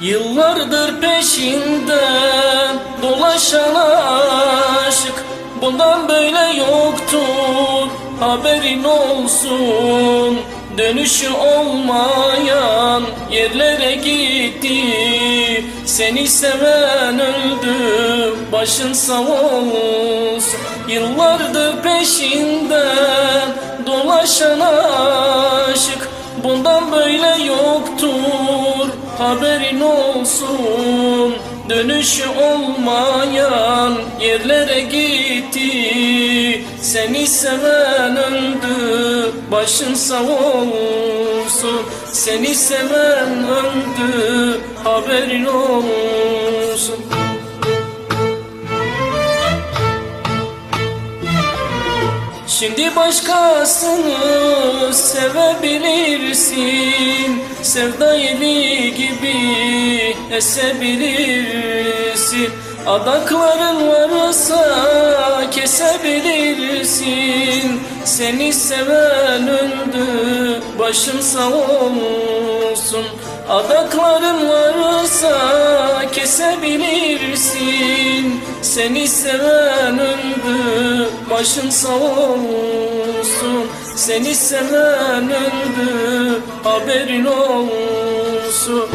Yıllardır peşinden dolaşan aşık Bundan böyle yoktur haberin olsun. Dönüşü olmayan yerlere gitti Seni seven öldü başın sağ olsun. Yıllardır peşinden dolaşan aşık haberin olsun. Dönüşü olmayan yerlere gitti. Seni seven öldü başın sağ olsun. Seni seven öldü haberin olsun. Şimdi başkasını sevebilirsin Sevda yeli gibi esebilirsin Adakların varsa kesebilirsin. Seni seven öldü başın sağ olsun. Adakların varsa kesebilirsin. Seni seven öldü başın sağ olsun. Seni seven haberin olsun